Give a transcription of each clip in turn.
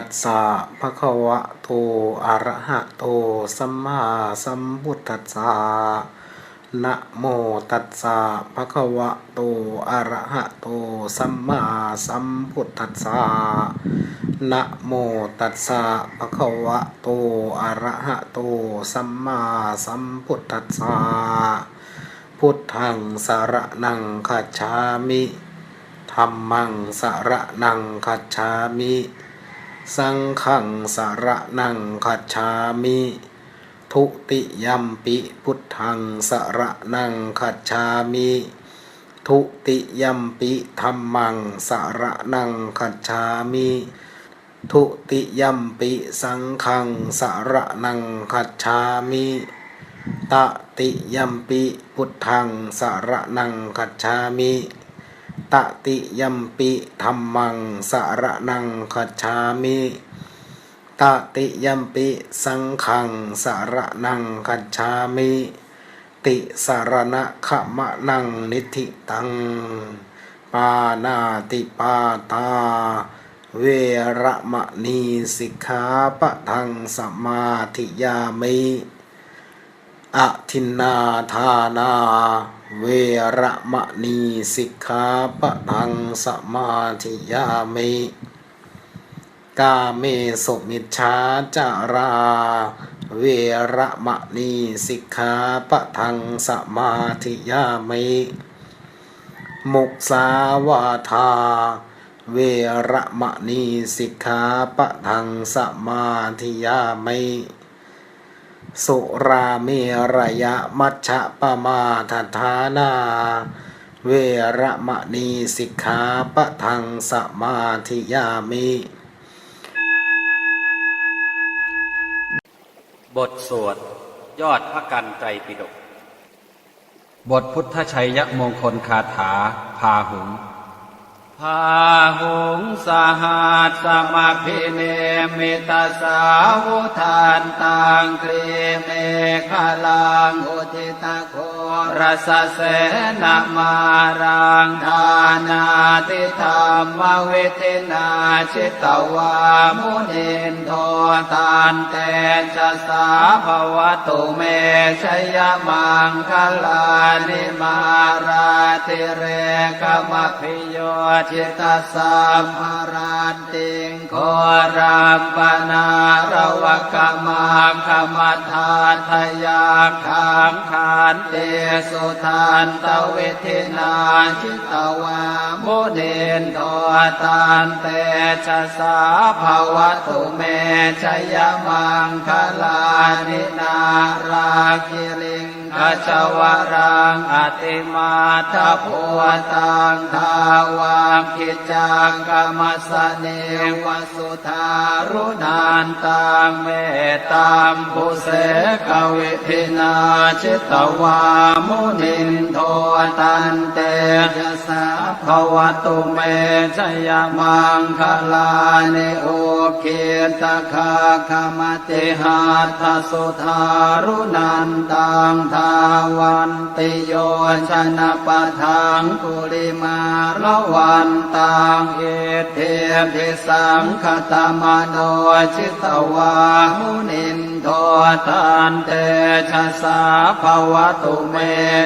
ตัสสะภะคะวะโตอะระหะโตสัมมาสัมพุทธัสสะนะโมตัสสะภะคะวะโตอะระหะโตสัมมาสัมพุทธัสสะนะโมตัสสะภะคะวะโตอะระหะโตสัมมาสัมพุทธัสสะพุทธังสารนังคัจฉามิธัมมังสารนังคัจฉามิ สังขังสารนังคัจามิทุติยัมปิพุทธังสารนังคัจามิทุติยัมปิธรรมังสารนังคัจามิทุติยัมปิสังขังสารนังคัจามิตติยัมปิพุทธังสารนังคัจามิ ตติยัมปิธรรมังสารนังคัจามิตติยัมปิสังขังสารนังคัจามิติสารณะขมะนังนิธิตัง ปานาติปาตา เวระมะนีสิกขาปะทังสมาธิยามิ อทินนาทานา เวระมะนีสิกขาปะทังสมาธิยามิกาเมสุมิชฌาจารา เวระมะนีสิกขาปะทังสมาธิยามิมุสาวาทา เวระมะนีสิกขาปะทังสมาธิยามิ สุราเมรยะมัชฌะปมาทฐานา เวระมะนีสิกขาปะทังสมาธิยามิ บทสวด ยอดพระกันไตรปิฎกบทพุทธชัยยมงคลคาถาพาหุง พาหงสหัสสมาพิเนมิตาสาวุทานตังเตรเมฆลังอุทิตโค รสเสนามารังทานาติธรรมเวทนาชิตวามุนินโทตานเตชะสาภวตุเมชยมังคลานิมาราติเรกมพิโยจิตสัมภารันติงโครามปนารวกมาคมทาทยาขังขานเตสุทานตเวทินาชิตวามุเนโทตานเตชะสาภาวตุเมชยมังคลานินาราคิลิง ขจวรังอติมาทพวตังทาวามกิจจังกรมสเนวสุธารุนานตังเมตตามภูเสกวิพินาชิตวามุนินโทตันเตยะสาภวตุเมชยมังคลาเนโอเคตคาคมติหาทสุธารุนันตังทาวันติโยชนะปะทังกุลิมาละวันตังเอเทเทสังคตมโนชิตวามุนินโทตันเตชะสาภวตุเม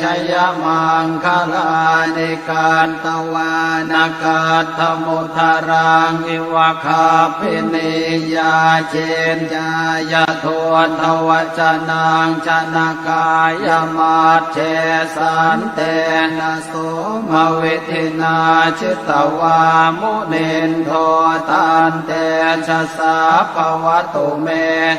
ชยมังคลานิการตวานากาธมุทารังอิวะคาพินิยาเชนจายาทวนทวจนังชนากายมาเชสันเตนะโสมเวทินาชิตวามุนินโทตันเตชะสาภวตุเม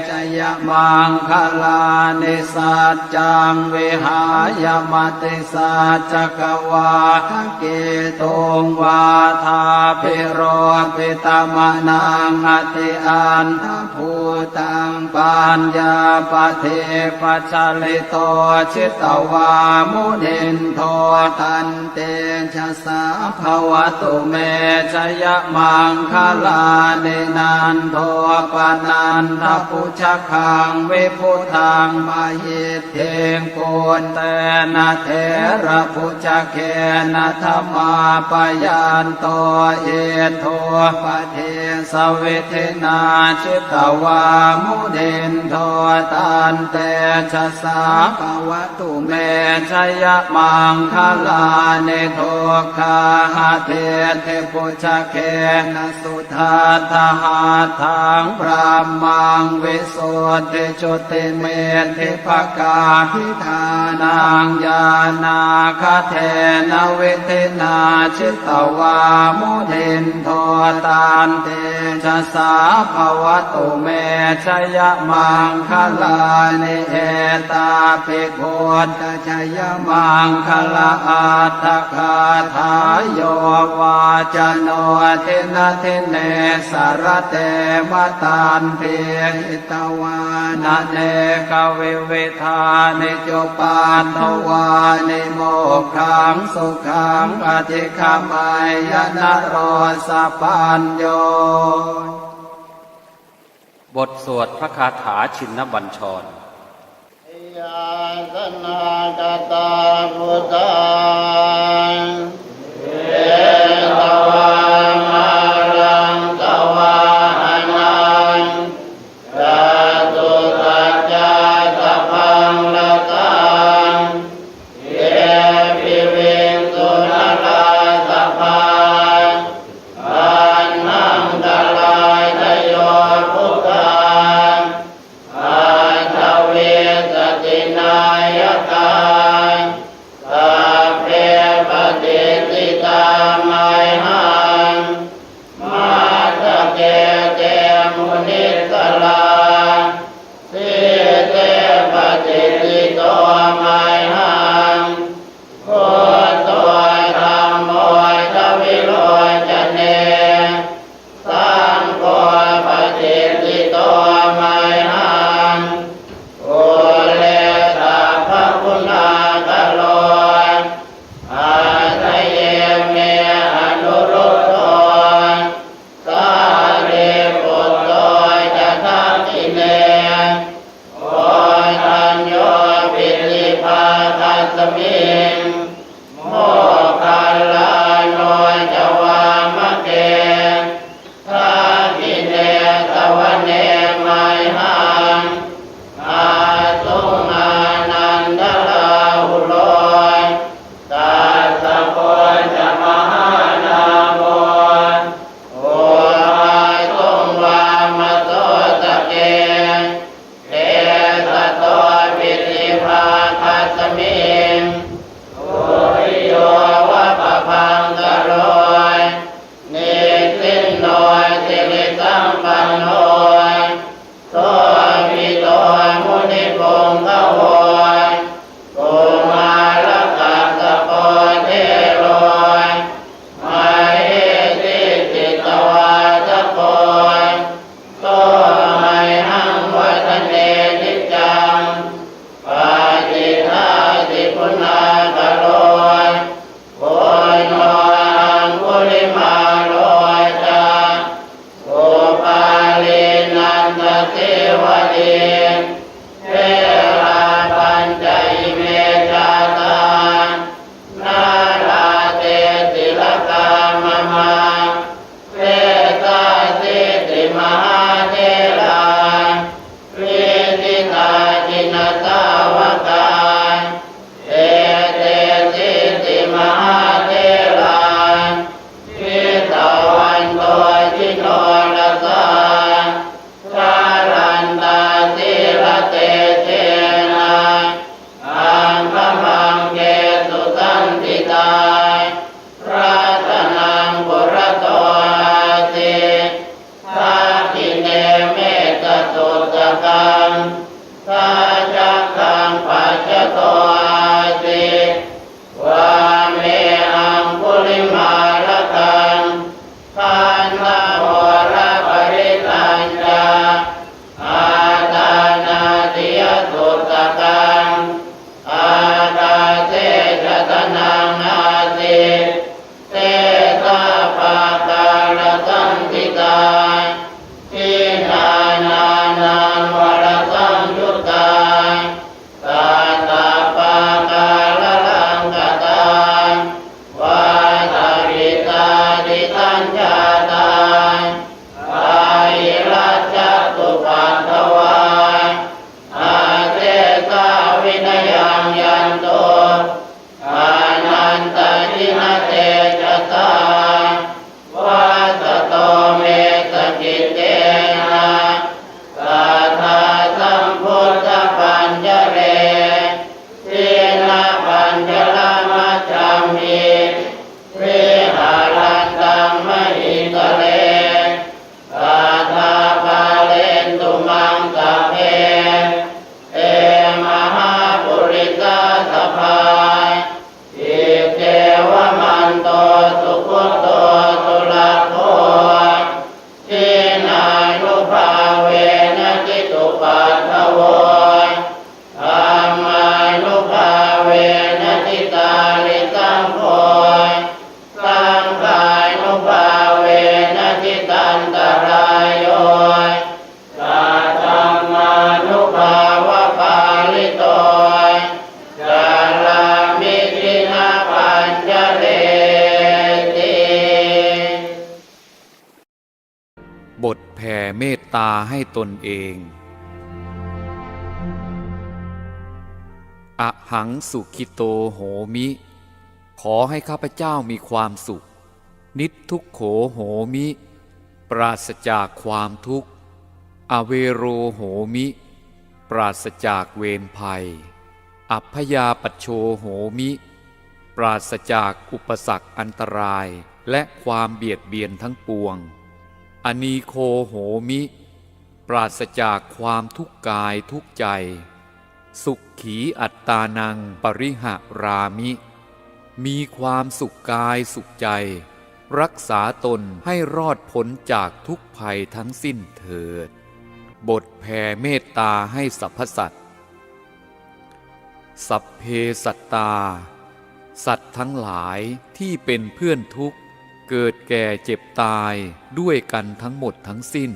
ชยมังคลานิสัจจังวิหายมติสัจกวาเกตุงวาทาพิโรปิตมนังอติอันทภูตังปัญญาปเทปัจลิโตชิตวามุนินโทตันเตชะสาภวตุเมชยมังคลาเนนันโทปนันทปุชคังวิพุทังมาหิตเทงปุนเตนะเทระพุชเคนะธรรมาปยันโตเอโทปเทสวิเทนาชิตวามุเดนโทตันเตชะสาภวตุเมชยมังคลาเนโทคาหาเทเทปุชเคนะสุทาทหาทังพระมังวิสุทธิจุติเมธิภกาพิธานังญาณาคเทนเวเทนาชิตวามุเดนโทตันเตชะสาภวตุเมชยมังคลาเนเอตาภิกุตชยมังคลาอัตคาทายโยวาจโนเทนะเทเนสารเตมตันเพียหิตวานะเนกวิเวทานิจปานทวานิโมกขังสุขังอธิคามายนะโรสปัญโยบทสวดพระคาถาชินบัญชรยาสนากตาพุทธา มุนิส काचिनता ตาให้ตนเอง อหังสุขิโตโหมิ ขอให้ข้าพเจ้ามีความสุข นิทุกโขโหมิ ปราศจากความทุกข์ อเวโรโหมิ ปราศจากเวรภัย อัพยาปัชโชโหมิ ปราศจากอุปสรรคอันตรายและความเบียดเบียนทั้งปวง อนีโคโหมิ ปราศจากความทุกข์กายทุกใจ สุขขีอัตตานังปริหะรามิ มีความสุขกายสุขใจ รักษาตนให้รอดพ้นจากทุกภัยทั้งสิ้นเถิด บทแผ่เมตตาให้สรรพสัตว์สัพเพสัตตา สัตว์ทั้งหลายที่เป็นเพื่อนทุกข์ เกิดแก่เจ็บตายด้วยกันทั้งหมดทั้งสิ้น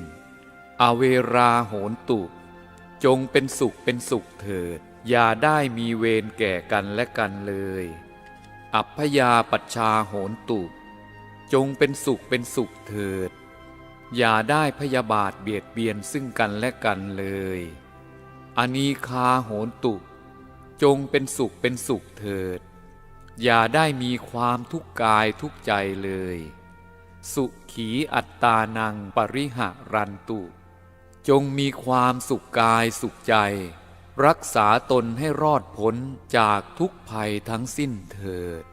อเวราโหนตุจงเป็นสุขเป็นสุขเถิด อย่าได้มีเวรแก่กันและกันเลย อัพยาปัชชาโหนตุจงเป็นสุขเป็นสุขเถิด อย่าได้พยาบาทเบียดเบียนซึ่งกันและกันเลย อนีคาโหนตุจงเป็นสุขเป็นสุขเถิด อย่าได้มีความทุกข์กายทุกใจเลย สุขีอัตตานังปริหะรันตุ จงมีความสุขกายสุขใจ รักษาตนให้รอดพ้นจากทุกภัยทั้งสิ้นเถิด